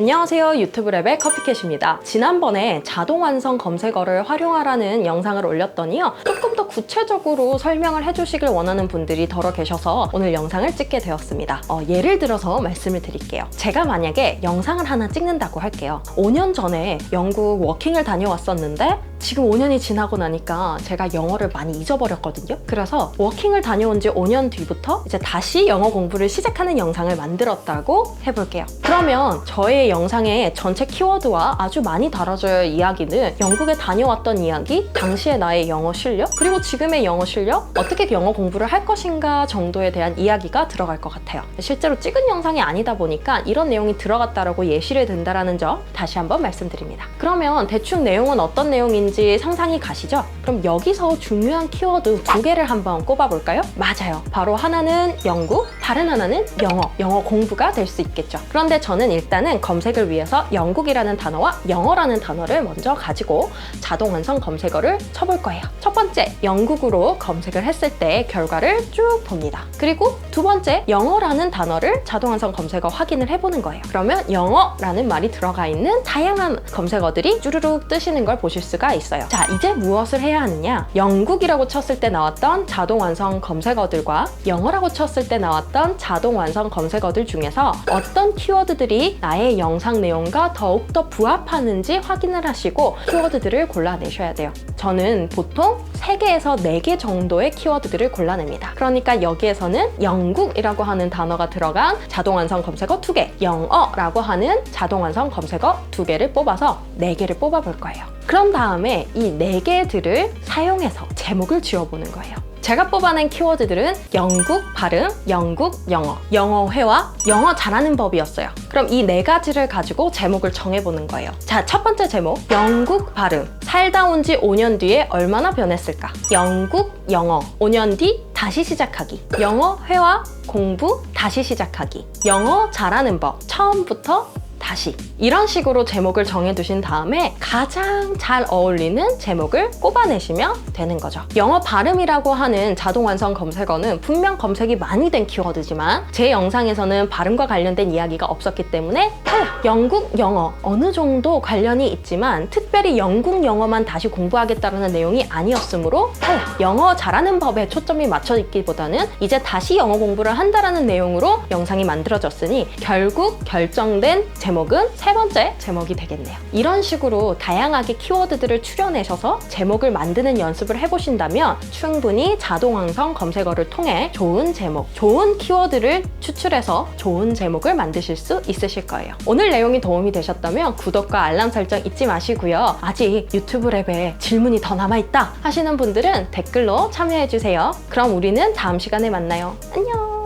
안녕하세요. 유튜브 랩의 커피캣입니다. 지난번에 자동 완성 검색어를 활용하라는 영상을 올렸더니요. 조금 더 구체적으로 설명을 해주시길 원하는 분들이 덜어 계셔서 오늘 영상을 찍게 되었습니다. 어, 예를 들어서 말씀을 드릴게요. 제가 만약에 영상을 하나 찍는다고 할게요. 5년 전에 영국 워킹을 다녀왔었는데 지금 5년이 지나고 나니까 제가 영어를 많이 잊어버렸거든요. 그래서 워킹을 다녀온 지 5년 뒤부터 이제 다시 영어 공부를 시작하는 영상을 만들었다고 해볼게요. 그러면 저의 영상의 전체 키워드와 아주 많이 다뤄져야 할 이야기는 영국에 다녀왔던 이야기, 당시의 나의 영어 실력, 그리고 지금의 영어 실력, 어떻게 영어 공부를 할 것인가 정도에 대한 이야기가 들어갈 것 같아요. 실제로 찍은 영상이 아니다 보니까 이런 내용이 들어갔다라고 예시를 든다라는 점 다시 한번 말씀드립니다. 그러면 대충 내용은 어떤 내용인지 상상이 가시죠? 그럼 여기서 중요한 키워드 두 개를 한번 꼽아볼까요? 맞아요. 바로 하나는 영국, 다른 하나는 영어, 영어 공부가 될 수 있겠죠. 그런데 저는 일단은 검색을 위해서 영국이라는 단어와 영어라는 단어를 먼저 가지고 자동 완성 검색어를 쳐볼 거예요. 첫 번째, 영국으로 검색을 했을 때 결과를 쭉 봅니다. 그리고 두 번째, 영어라는 단어를 자동 완성 검색어 확인을 해보는 거예요. 그러면 영어라는 말이 들어가 있는 다양한 검색어들이 쭈르륵 뜨시는 걸 보실 수가 있어요. 자, 이제 무엇을 해야 하느냐? 영국이라고 쳤을 때 나왔던 자동 완성 검색어들과 영어라고 쳤을 때 나왔던 자동 완성 검색어들 중에서 어떤 키워드들이 나의 영상 내용과 더욱더 부합하는지 확인을 하시고 키워드들을 골라내셔야 돼요. 저는 보통 3개에서 4개 정도의 키워드들을 골라냅니다. 그러니까 여기에서는 영국이라고 하는 단어가 들어간 자동 완성 검색어 2개, 영어라고 하는 자동 완성 검색어 2개를 뽑아서 4개를 뽑아볼 거예요. 그런 다음에 이 4개들을 사용해서 제목을 지어보는 거예요. 제가 뽑아낸 키워드들은 영국 발음, 영국 영어, 영어 회화, 영어 잘하는 법이었어요. 그럼 이 네 가지를 가지고 제목을 정해보는 거예요. 자, 첫 번째 제목. 영국 발음. 살다 온 지 5년 뒤에 얼마나 변했을까? 영국 영어. 5년 뒤 다시 시작하기. 영어 회화 공부 다시 시작하기. 영어 잘하는 법. 처음부터 다시 이런 식으로 제목을 정해두신 다음에 가장 잘 어울리는 제목을 꼽아내시면 되는 거죠. 영어 발음이라고 하는 자동 완성 검색어는 분명 검색이 많이 된 키워드지만 제 영상에서는 발음과 관련된 이야기가 없었기 때문에 탈락! 영국 영어 어느 정도 관련이 있지만 특별히 영국 영어만 다시 공부하겠다는 내용이 아니었으므로 탈락! 영어 잘하는 법에 초점이 맞춰 있기보다는 이제 다시 영어 공부를 한다라는 내용으로 영상이 만들어졌으니 결국 결정된 제목은 세 번째 제목이 되겠네요. 이런 식으로 다양하게 키워드들을 추려내셔서 제목을 만드는 연습을 해보신다면 충분히 자동 완성 검색어를 통해 좋은 제목, 좋은 키워드를 추출해서 좋은 제목을 만드실 수 있으실 거예요. 오늘 내용이 도움이 되셨다면 구독과 알람 설정 잊지 마시고요. 아직 유튜브 랩에 질문이 더 남아있다 하시는 분들은 댓글로 참여해주세요. 그럼 우리는 다음 시간에 만나요. 안녕!